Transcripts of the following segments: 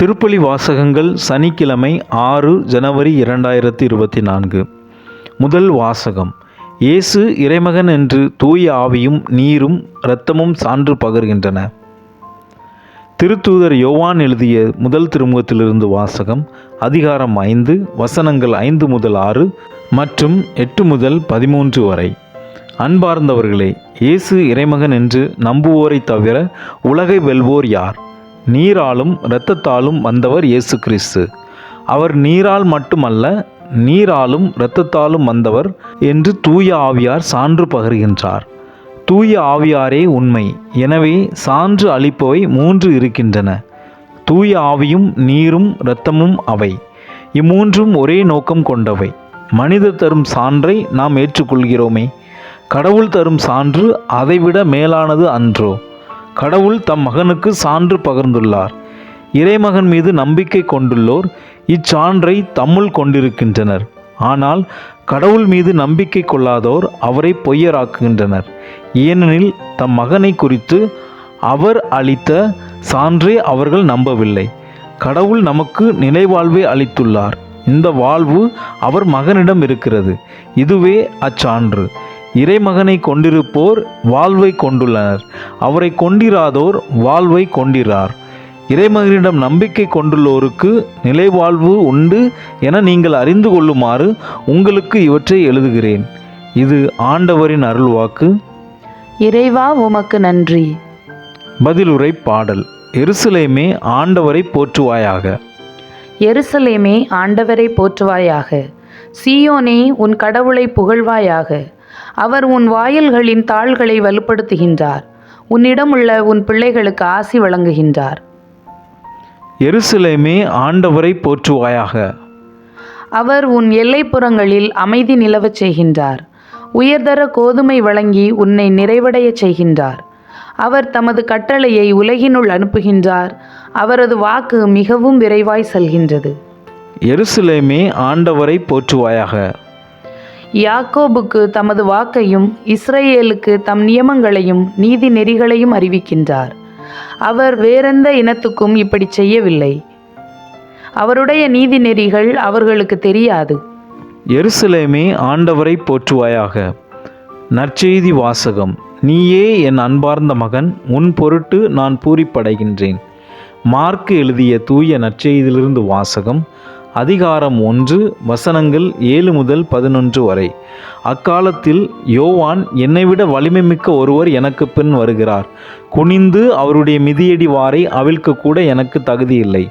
திருப்பலி வாசகங்கள் சனிக்கிழமை ஆறு ஜனவரி இரண்டாயிரத்தி இருபத்தி நான்கு. முதல் வாசகம். இயேசு இறைமகன் என்று தூய ஆவியும் நீரும் இரத்தமும் சான்று பகர்கின்றன. திருத்தூதர் யோவான் எழுதிய முதல் திருமுகத்திலிருந்து வாசகம் அதிகாரம் ஐந்து வசனங்கள் ஐந்து முதல் ஆறு மற்றும் எட்டு முதல் பதிமூன்று வரை. அன்பார்ந்தவர்களே இயேசு இறைமகன் என்று நம்புவோரைத் தவிர உலகை வெல்வோர் யார்? நீராலும் இரத்தத்தாலும் வந்தவர் இயேசு கிறிஸ்து அவர் நீரால் மட்டுமல்ல நீராலும் இரத்தத்தாலும் வந்தவர் என்று தூய ஆவியார் சான்று பகர்கின்றார். தூய ஆவியாரே உண்மை. எனவே சான்று அளிப்பவை மூன்று இருக்கின்றன. தூய ஆவியும் நீரும் இரத்தமும் அவை. இம்மூன்றும் ஒரே நோக்கம் கொண்டவை. மனித தரும் சான்றை நாம் ஏற்றுக்கொள்கிறோமே. கடவுள் தரும் சான்று அதைவிட மேலானது அன்றோ? கடவுள் தம் மகனுக்கு சான்று பகர்ந்துள்ளார். இறைமகன் மீது நம்பிக்கை கொண்டுள்ளோர் இச்சான்றை தம்முள் கொண்டிருக்கின்றனர். ஆனால் கடவுள் மீது நம்பிக்கை கொள்ளாதோர் அவரை பொய்யராக்குகின்றனர். ஏனெனில் தம் மகனை குறித்து அவர் அளித்த சான்றே அவர்கள் நம்பவில்லை. கடவுள் நமக்கு நிலைவாழ்வை அளித்துள்ளார். இந்த வாழ்வு அவர் மகனிடம் இருக்கிறது. இதுவே அச்சான்று. இறைமகனை கொண்டிருப்போர் வாழ்வை கொண்டுள்ளனர். அவரை கொண்டிராதோர் வாழ்வை கொண்டிரார். இறைமகனிடம் நம்பிக்கை கொண்டுள்ளோருக்கு நிலைவாழ்வு உண்டு என நீங்கள் அறிந்து கொள்ளுமாறு உங்களுக்கு இவற்றை எழுதுகிறேன். இது ஆண்டவரின் அருள்வாக்கு. இறைவா உமக்கு நன்றி. பதிலுரை பாடல். எருசலேமே ஆண்டவரை போற்றுவாயாக. எருசலேமே ஆண்டவரை போற்றுவாயாக. சீயோனே உன் கடவுளை புகழ்வாயாக. அவர் உன் வாயில்களின் தாள்களை வலுப்படுத்துகின்றார். உன்னிடமுள்ள உன் பிள்ளைகளுக்கு ஆசி வழங்குகின்றார். எருசலேமே ஆண்டவரை போற்றுவாயாக. அவர் உன் எல்லைப்புறங்களில் அமைதி நிலவச் செய்கின்றார். உயர்தர கோதுமை வழங்கி உன்னை நிறைவடையச் செய்கின்றார். அவர் தமது கட்டளையை உலகினுள் அனுப்புகின்றார். அவரது வாக்கு மிகவும் விரைவாய் செல்கின்றது. எருசலேமே ஆண்டவரை போற்றுவாயாக. யாக்கோபுக்கு தமது வாக்கையும் இஸ்ரேலுக்கு தம் நியமங்களையும் நீதி நெறிகளையும் அறிவிக்கின்றார். அவர் வேறெந்த இனத்துக்கும் இப்படி செய்யவில்லை. அவருடைய நீதி நெறிகள் அவர்களுக்கு தெரியாது. எருசலேமே ஆண்டவரை போற்றுவாயாக. நற்செய்தி வாசகம். நீயே என் அன்பார்ந்த மகன் உன் பொருட்டு நான் பூரிப்படைகின்றேன். மார்க்கு எழுதிய தூய நற்செய்தியிலிருந்து வாசகம். அதிகாரம் ஒன்று வசனங்கள் ஏழு முதல் பதினொன்று வரை. அக்காலத்தில் யோவான் என்னைவிட வலிமை மிக்க ஒருவர் எனக்கு பின் வருகிறார். குனிந்து அவருடைய மிதியடி வாரை அவிழ்க்க கூட எனக்கு தகுதி இல்லை.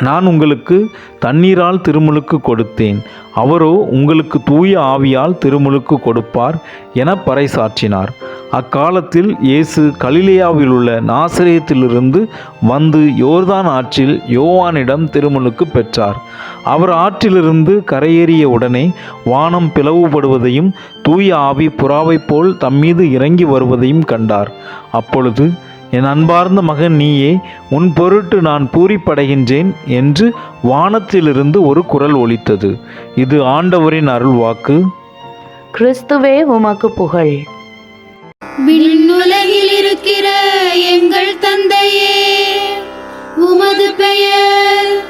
நான் உங்களுக்கு தண்ணீரால் திருமுழுக்கு கொடுத்தேன். அவரோ உங்களுக்கு தூய ஆவியால் திருமுழுக்கு கொடுப்பார் என பறைசாற்றினார். அக்காலத்தில் இயேசு கலிலேயாவில் உள்ள நாசிரியத்திலிருந்து வந்து யோர்தான் ஆற்றில் யோவானிடம் திருமுழுக்கு பெற்றார். அவர் ஆற்றிலிருந்து கரையேறிய உடனே வானம் பிளவுபடுவதையும் தூய ஆவி புறாவைப் போல் தம்மீது இறங்கி வருவதையும் கண்டார். அப்பொழுது என் அன்பார்ந்த மகன் நீயே உன் பொருட்டு நான் பூரிப்படைகின்றேன் என்று வானத்திலிருந்து ஒரு குரல் ஒலித்தது. இது ஆண்டவரின் அருள்வாக்கு. கிறிஸ்துவே உமக்கு புகழ். விண்ணுலகில் இருக்கிற எங்கள் தந்தையே உமது பெயர்